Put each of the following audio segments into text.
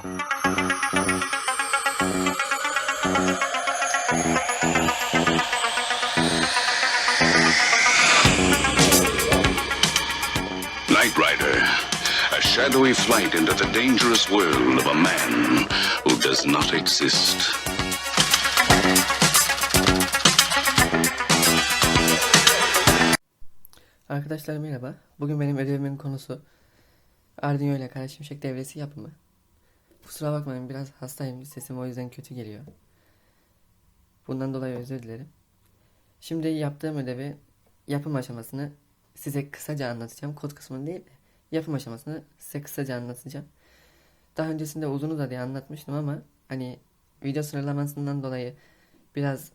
Knight Rider, a shadowy flight into the dangerous world of a man who does not exist. Arkadaşlar merhaba. Bugün benim ödevimin konusu Arduino ile Kara Şimşek devresi yapımı. Kusura bakmayın biraz hastayım. Sesim o yüzden kötü geliyor. Bundan dolayı özür dilerim. Şimdi yaptığım ödevi yapım aşamasını size kısaca anlatacağım. Kod kısmını değil de yapım aşamasını size kısaca anlatacağım. Daha öncesinde uzun uzadıya anlatmıştım ama hani video sınırlamasından dolayı biraz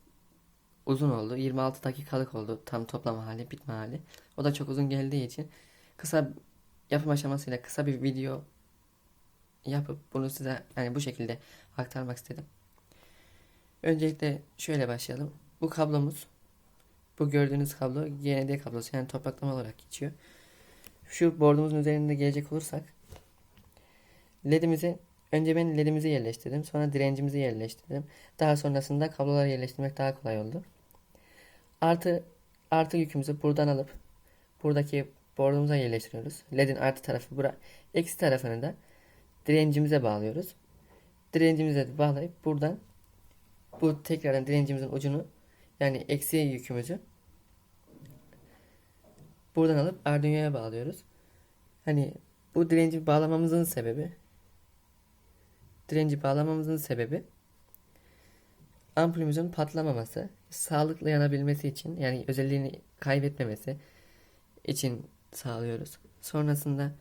uzun oldu. 26 dakikalık oldu tam toplam hali, bitme hali. O da çok uzun geldiği için kısa yapım aşamasıyla kısa bir video yapıp bunu size yani bu şekilde aktarmak istedim. Öncelikle şöyle başlayalım. Bu kablomuz bu gördüğünüz kablo GND kablosu yani topraklama olarak geçiyor. Şu bordumuzun üzerinde gelecek olursak ledimizi önce ben ledimizi yerleştirdim. Sonra direncimizi yerleştirdim. Daha sonrasında kabloları yerleştirmek daha kolay oldu. Artı artı yükümüzü buradan alıp buradaki bordumuza yerleştiriyoruz. LED'in artı tarafı bura. Eksi tarafını da direncimize bağlıyoruz. Direncimize de bağlayıp buradan bu tekrardan direncimizin ucunu yani eksi yükümüzü buradan alıp Arduino'ya bağlıyoruz. Hani bu direnci bağlamamızın sebebi direnci bağlamamızın sebebi ampulümüzün patlamaması, sağlıklı yanabilmesi için yani özelliğini kaybetmemesi için sağlıyoruz. Sonrasında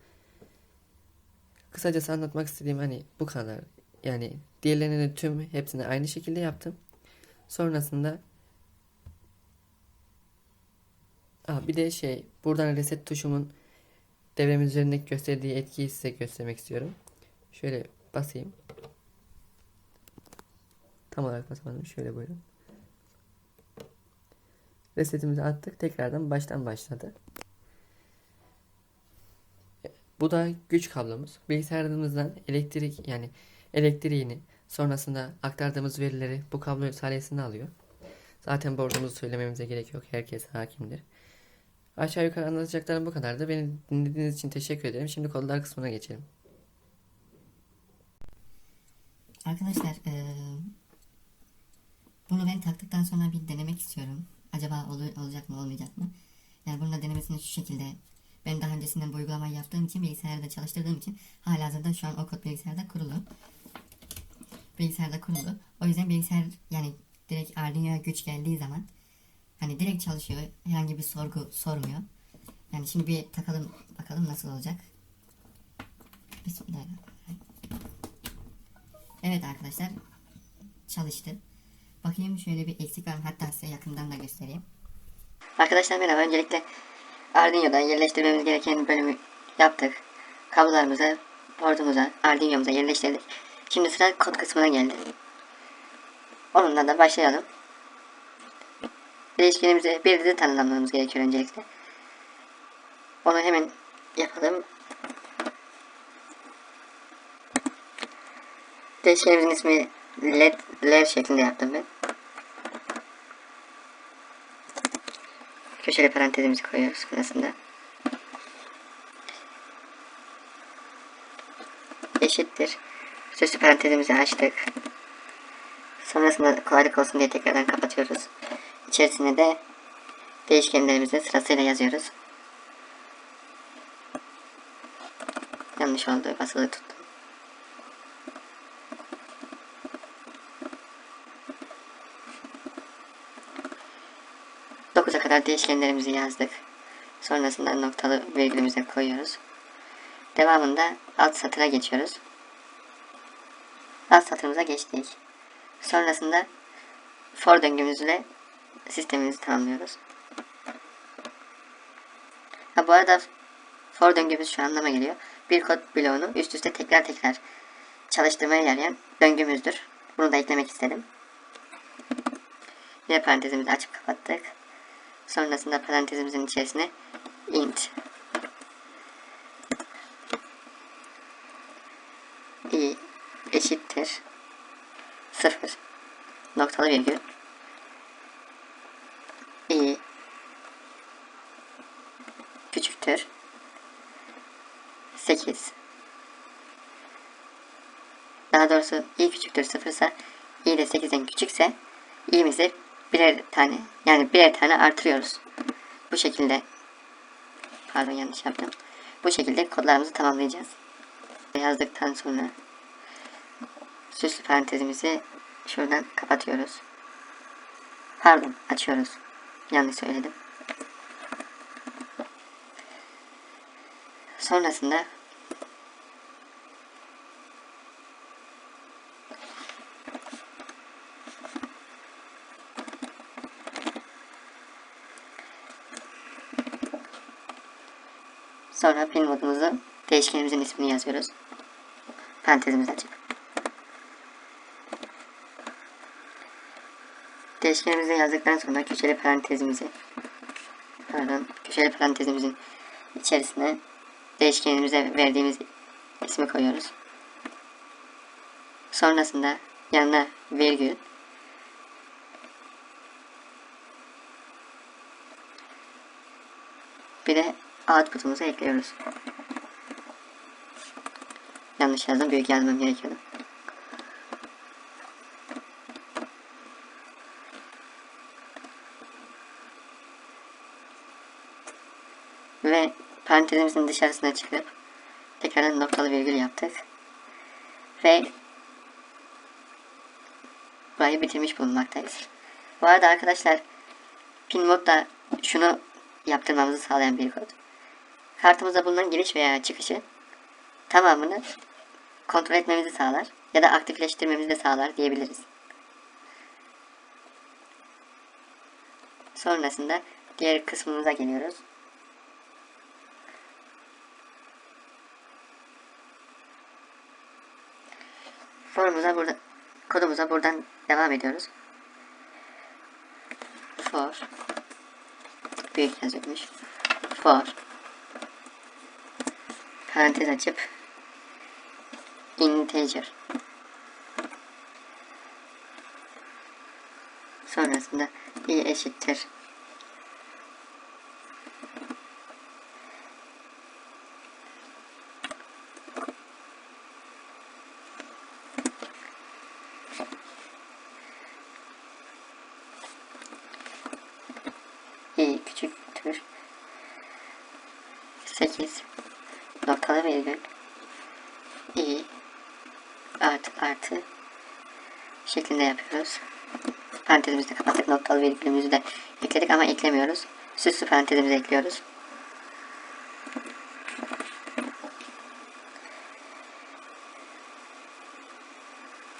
kısacası anlatmak istediğim hani bu kadar. Yani diğerlerini de tüm hepsini aynı şekilde yaptım. Sonrasında Aa, bir de şey buradan reset tuşumun devremiz üzerindeki gösterdiği etkiyi size göstermek istiyorum. Şöyle basayım. Tam olarak basamadım. Şöyle buyurun. Resetimizi attık. Tekrardan baştan başladı. Bu da güç kablomuz. Bilgisayarımızdan elektrik yani elektriğini sonrasında aktardığımız verileri bu kablo sayesinde alıyor. Zaten bordumuzu söylememize gerek yok. Herkes hakimdir. Aşağı yukarı anlatacaklarım bu kadardı. Beni dinlediğiniz için teşekkür ederim. Şimdi kodlar kısmına geçelim. Arkadaşlar bunu ben taktıktan sonra bir denemek istiyorum. Acaba olacak mı olmayacak mı? Yani bunun da denemesini şu şekilde ben daha öncesinden bu uygulamayı yaptığım için bilgisayarda çalıştırdığım için hala hazırda şu an o kod bilgisayarda kurulu. Bilgisayarda kurulu. O yüzden bilgisayar yani direkt Arduino'ya güç geldiği zaman hani direkt çalışıyor. Herhangi bir sorgu sormuyor. Yani şimdi bir takalım bakalım nasıl olacak. Bismillahirrahmanirrahim. Evet arkadaşlar çalıştı. Bakayım şöyle bir eksik var? Hatta size yakından da göstereyim. Arkadaşlar merhaba. Öncelikle Arduino'da yerleştirmemiz gereken bölümü yaptık. Kablolarımızı bordumuza, Arduino'muza yerleştirdik. Şimdi sıra kod kısmına geldi. Onunla da başlayalım. Değişkenimize bir dizi tanımlamamız gerekiyor öncelikle. Onu hemen yapalım. Değişkenimizin ismi led, led şeklinde yaptım ben. Köşeli parantezimizi koyuyoruz sonrasında. Eşittir. Süslü parantezimizi açtık. Sonrasında kolaylık olsun diye tekrardan kapatıyoruz. İçerisine de değişkenlerimizi sırasıyla yazıyoruz. Yanlış oldu. Basılı tuttum. Kadar değişkenlerimizi yazdık. Sonrasında noktalı virgülümüze koyuyoruz. Devamında alt satıra geçiyoruz. Alt satırımıza geçtik. Sonrasında for döngümüzle sistemimizi tamamlıyoruz. Ha bu arada for döngümüz şu anlama geliyor. Bir kod bloğunu üst üste tekrar tekrar çalıştırmaya yarayan döngümüzdür. Bunu da eklemek istedim. Yine parantezimizi açıp kapattık. Sonrasında parantezimizin içerisine int. İ eşittir. 0 noktalı virgül. İ küçüktür. 8 daha doğrusu i küçüktür 0 ise i de 8'den küçükse i'mizi birer tane yani birer tane artırıyoruz. Bu şekilde pardon yanlış yaptım. Bu şekilde kodlarımızı tamamlayacağız. Yazdıktan sonra süslü parantezimizi şuradan kapatıyoruz. Pardon açıyoruz. Yanlış söyledim. Sonrasında Sonra pin modumuzu değişkenimizin ismini yazıyoruz. Parantezimizi açıp. Değişkenimizi yazdıktan sonra köşeli parantezimizi pardon köşeli parantezimizin içerisine değişkenimize verdiğimiz ismi koyuyoruz. Sonrasında yanına virgül bir de output'umuzu ekliyoruz. Yanlış yazdım. Büyük yazmam gerekiyordu. Ve parantezimizin dışarısına çıkıp tekrardan noktalı virgül yaptık. Ve burayı bitirmiş bulunmaktayız. Bu arada arkadaşlar pin modda şunu yaptırmamızı sağlayan bir kod. Kartımızda bulunan giriş veya çıkışı tamamını kontrol etmemizi sağlar ya da aktifleştirmemizi de sağlar diyebiliriz. Sonrasında diğer kısmımıza geliyoruz. Formumuza burada kodumuza buradan devam ediyoruz. For büyük yazılmış. For parantez açıp integer. Sonrasında i eşittir. İ küçüktür. 8 noktalı virgül i artı artı şeklinde yapıyoruz. Parantezimizi de kapattık. Noktalı virgülümüzü de ekledik ama eklemiyoruz. Süslü parantezimizi ekliyoruz.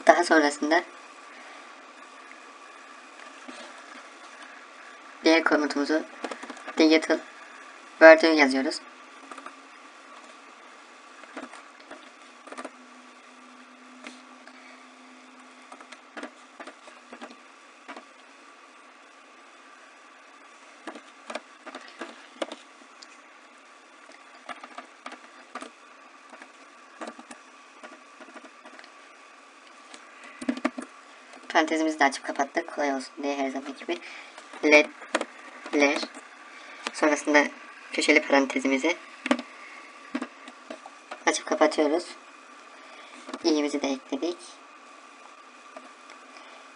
Daha sonrasında diğer komutumuzu digital word'ü yazıyoruz. Parantezimizi de açıp kapattık. Kolay olsun diye her zaman gibi. Ledler. Sonrasında köşeli parantezimizi açıp kapatıyoruz. İ'mizi de ekledik.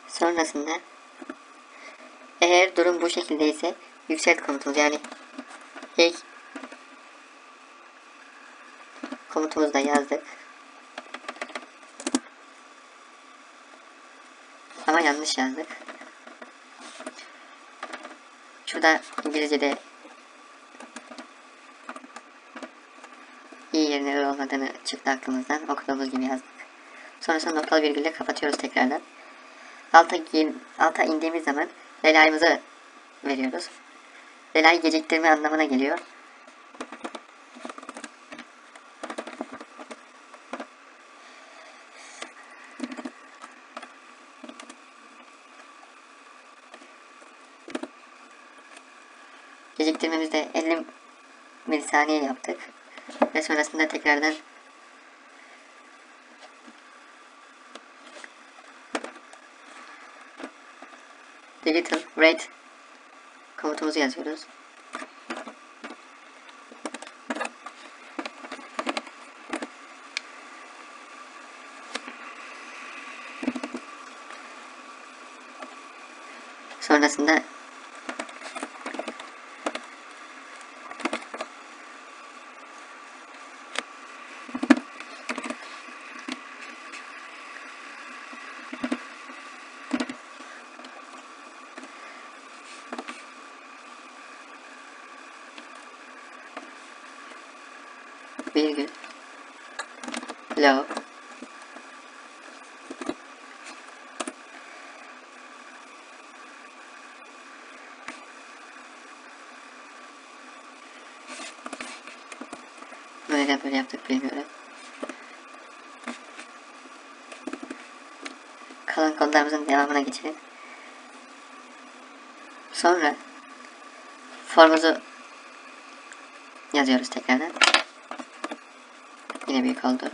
Sonrasında eğer durum bu şekilde ise yükselt komutumuz yani ilk komutumuzu da yazdık. Yanlış yazdık. Şurada İngilizce'de iyi yerine olmadığını çıktı aklımızdan. Okuduğumuz gibi yazdık. Sonrasında noktalı virgülle kapatıyoruz tekrardan. Alta, alta indiğimiz zaman velayımızı veriyoruz. Velay geciktirme anlamına geliyor. Geciktirmemizde 50 milisaniye yaptık. Ve sonrasında tekrardan digital rate komutumuzu yazıyoruz. Sonrasında Böyle böyle yaptık bilmiyorum. Kalan kodlarımızın devamına geçelim. Sonra formumuzu yazıyoruz tekrardan. Yine büyük oldu.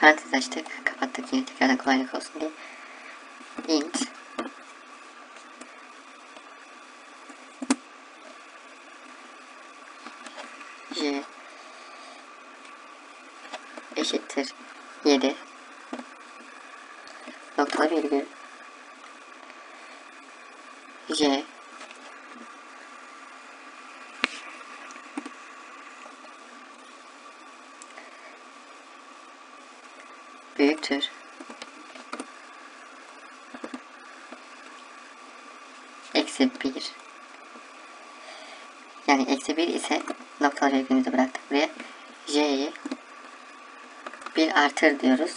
Parantez açtık, kapattık yine tekrardan kolaylık olsun diye. int j eşittir 7 noktalı virgül j büyüktür. Eksi 1. Yani eksi 1 ise noktalı virgülümüzü bıraktık buraya. J'yi 1 artır diyoruz.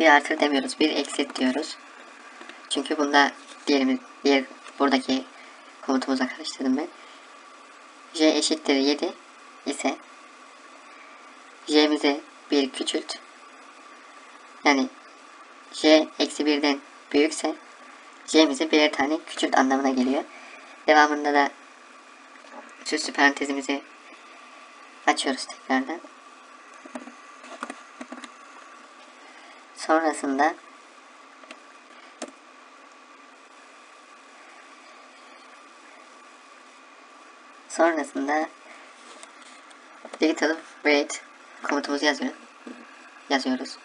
1 artır demiyoruz. 1 eksit diyoruz. Çünkü bunda diğerimiz, diğer buradaki komutumuza karıştırdım ben. J eşittir 7 ise J'mize 1 küçült. Yani j eksi 1'den büyükse j'mizi birer tane küçült anlamına geliyor. Devamında da süslü parantezimizi açıyoruz tekrardan. Sonrasında sonrasında digital rate komutumuzu. Yazıyoruz. yazıyoruz.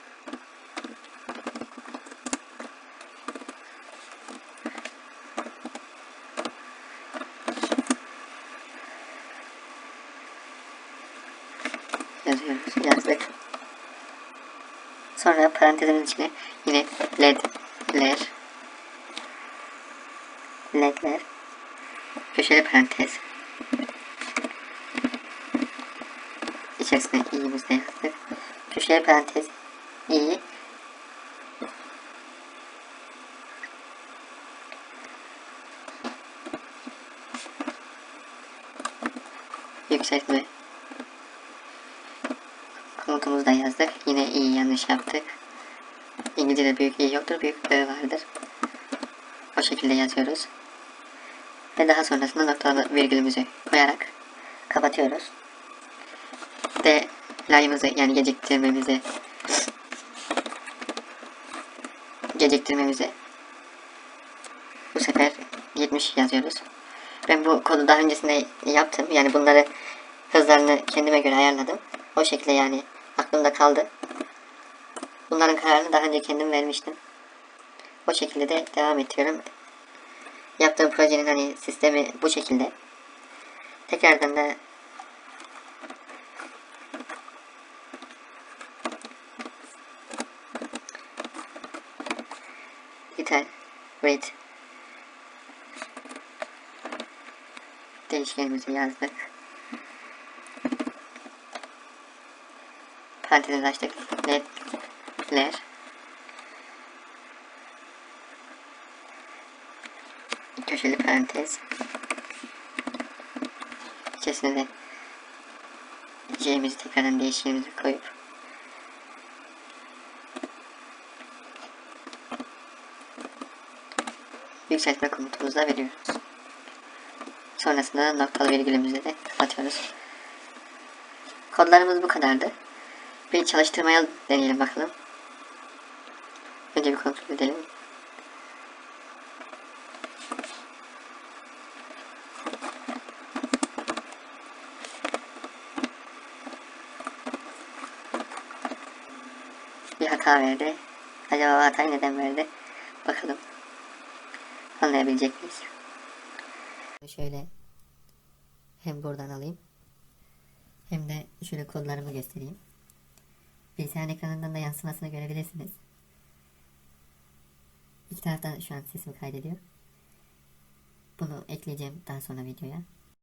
Yazdık. Sonra parantezin içine yine ledler ledler köşeli parantez içerisine i'mizi de yazdık. Köşeli parantez i yükseltme komutumuzu da yazdık. Yine iyi yanlış yaptık. İngilizce'de büyük iyi yoktur. Büyük ö vardır. O şekilde yazıyoruz. Ve daha sonrasında noktalı virgülümüzü koyarak kapatıyoruz. Ve layımızı yani geciktirmemizi geciktirmemizi bu sefer 70 yazıyoruz. Ben bu kodu daha öncesinde yaptım. Yani bunları hızlarını kendime göre ayarladım. O şekilde yani aklımda kaldı. Bunların kararını daha önce kendim vermiştim. O şekilde de devam ediyorum. Yaptığım projenin hani sistemi bu şekilde. Tekrardan da Gitar, read değişkenimizi yazdık. Parantezimizi açtık. Ledler. Köşeli parantez. İçerisine de C'mizi tekrardan değişkenimizi koyup yükseltme komutumuzu da veriyoruz. Sonrasında noktalı virgülümüzü de atıyoruz. Kodlarımız bu kadardı. Bir çalıştırmaya deneyelim bakalım. Edelim. Bir hata verdi. Acaba hatayı neden verdi? Bakalım. Anlayabilecek miyiz? Şöyle hem buradan alayım hem de şöyle kodlarımı göstereyim. Bilgisayar ekranından da yansımasını görebilirsiniz. İki taraftan şu an sesimi kaydediyor. Bunu ekleyeceğim daha sonra videoya.